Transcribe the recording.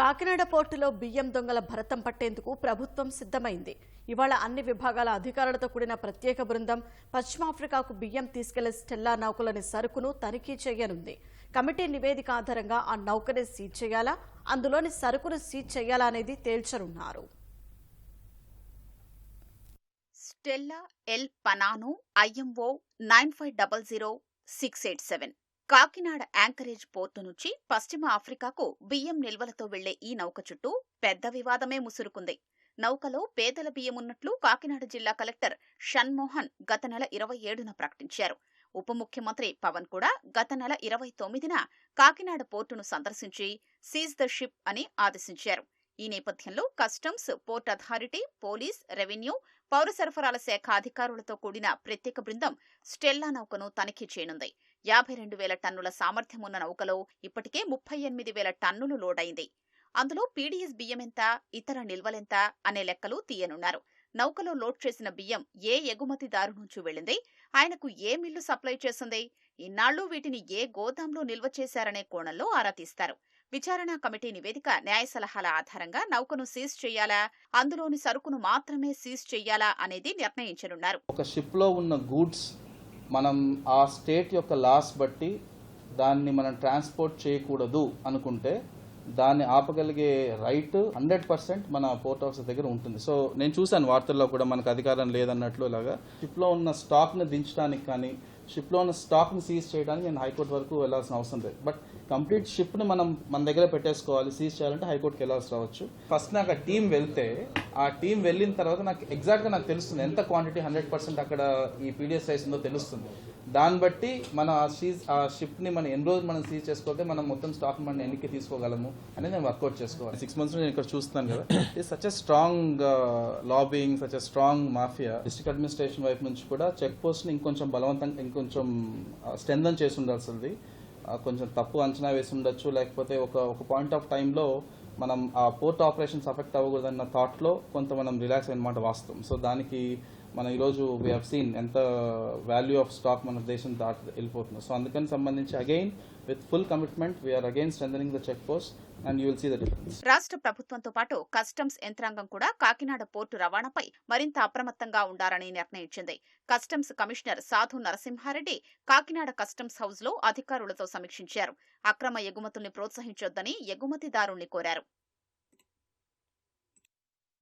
కాకినాడ పోర్టులో బియ్యం దొంగల భరతం పట్టేందుకు ప్రభుత్వం సిద్ధమైంది. ఇవాళ అన్ని విభాగాల అధికారులతో కూడిన ప్రత్యేక బృందం పశ్చిమాఫ్రికాకు బియ్యం తీసుకెళ్ళే స్టెల్లా నౌకలోని సరుకును తనిఖీ చేయనుంది. కమిటీ నివేదిక ఆధారంగా ఆ నౌకని సీజ్ చేయాలా? అందులోని సరుకును సీజ్ చేయాలా అనేది తేల్చనున్నారు. Stella L పనాను IMO nine five double zero six eight seven. Kakinada anchorage port నుంచి పశ్చిమ ఆఫ్రికాకు బియ్యం నిల్వలతో వెళ్ళే ఈ నౌక చుట్టూ పెద్ద వివాదమే ముసురుకుంది. నౌకలో పేదల బియ్యం ఉన్నట్లు కాకినాడ జిల్లా కలెక్టర్ షణ్మోహన్ గత నెల ఇరవై ఏడున ప్రకటించారు. ఉప ముఖ్యమంత్రి పవన్ కూడా గత నెల ఇరవై తొమ్మిదిన కాకినాడ పోర్టును సందర్శించి సీజ్ ద షిప్ అని ఆదేశించారు. ఈ నేపథ్యంలో customs port authority police revenue పౌర సరఫరాల శాఖ అధికారులతో కూడిన ప్రత్యేక బృందం స్టెల్లా నౌకను తనిఖీ చేయనుంది. యాభై రెండు వేల టన్నుల సామర్థ్యం ఉన్న నౌకలో ఇప్పటికే ముప్పై ఎనిమిది వేల టన్నులు లోడైంది. అందులో పీడీఎస్ బియ్యం ఎంత ఇతర నిల్వలెంత అనే లెక్కలు తీయనున్నారు. నౌకలో లోడ్ చేసిన బియ్యం ఏ ఎగుమతిదారు నుంచి వెళ్ళింది? ఆయనకు ఏ మిల్లు సప్లై చేసింది? ఇన్నాళ్ళు వీటిని ఏ గోదాంలో నిల్వ చేశారనే కోణంలో ఆరా తీస్తారు. విచారణ కమిటీ నివేదిక న్యాయ సలహాల ఆధారంగా నౌకను సీజ్ చేయాలా? అందులోని సరుకును మాత్రమే సీజ్ చేయాలా? అనేది నిర్ణయించనున్నారు. ఒక షిప్లో ఉన్న గూడ్స్ మనం ఆ స్టేట్ యొక్క లాస్ బట్టి దాన్ని మనం ట్రాన్స్పోర్ట్ చేయకూడదు అనుకుంటే దాన్ని ఆపగలిగే రైట్ హండ్రెడ్ పర్సెంట్ మన పోర్ట్ ఆఫీస్ దగ్గర ఉంటుంది. సో నేను చూశాను వార్తల్లో కూడా మనకు అధికారం లేదన్నట్లు ఇలాగా షిప్లో ఉన్న స్టాక్ని దించడానికి కానీ షిప్లో ఉన్న స్టాక్ని సీజ్ చేయడానికి నేను హైకోర్టు వరకు వెళ్ళాల్సిన అవసరం లేదు. బట్ కంప్లీట్ షిప్ని మనం మన దగ్గర పెట్టేసుకోవాలి సీజ్ చేయాలంటే హైకోర్టుకి వెళ్ళాల్సి రావచ్చు. ఫస్ట్ నాకు ఆ టీం వెళ్తే ఆ టీం వెళ్ళిన తర్వాత నాకు ఎగ్జాక్ట్గా నాకు తెలుస్తుంది ఎంత క్వాంటిటీ హండ్రెడ్ పర్సెంట్ అక్కడ ఈ పీడిఎస్ సైజ్ ఉందో తెలుస్తుంది. దాన్ని బట్టి మనం ఆ సీజ్ ఆ షిఫ్ట్ని మనం ఎన్ని రోజులు మనం సీజ్ చేసుకోతే మనం మొత్తం స్టాక్ మనం ఎన్నికి తీసుకోగలము అనేది నేను వర్కౌట్ చేసుకోవాలి. సిక్స్ మంత్స్ నేను ఇక్కడ చూస్తున్నాను కదా. ఇది such a strong lobbying such a strong mafia district administration వైపు నుంచి కూడా చెక్ పోస్ట్ని ఇంకొంచెం బలవంతంగా ఇంకొంచెం uh, స్ట్రెంథన్ చేసి ఉండాల్సింది. Uh, కొంచెం తప్పు అంచనా వేసి ఉండొచ్చు. లేకపోతే ఒక ఒక పాయింట్ ఆఫ్ టైంలో మనం ఆ పోర్ట్ ఆపరేషన్స్ అఫెక్ట్ అవ్వకూడదన్న థాట్లో కొంత మనం రిలాక్స్ అయిన మాట వాస్తవం. సో దానికి మనం ఈరోజు వీ హ్యావ్ సీన్ ఎంత వాల్యూ ఆఫ్ స్టాక్ మన దేశం దాటి వెళ్ళిపోతుంది. సో అందుకని సంబంధించి again with full commitment we're again strengthening the check post and you will see the difference రాష్ట్ర ప్రభుత్వంతో పాటు కస్టమ్స్ యంత్రాంగం కూడా కాకినాడ పోర్టు రవాణాపై మరింత అప్రమత్తంగా ఉండాలని నిర్ణయించింది. కస్టమ్స్ కమిషనర్ సాధు నరసింహారెడ్డి కాకినాడ కస్టమ్స్ హౌస్లో అధికారులతో సమీక్షించారు. అక్రమ ఎగుమతుల్ని ప్రోత్సహించొద్దని ఎగుమతిదారుణ్ణి కోరారు.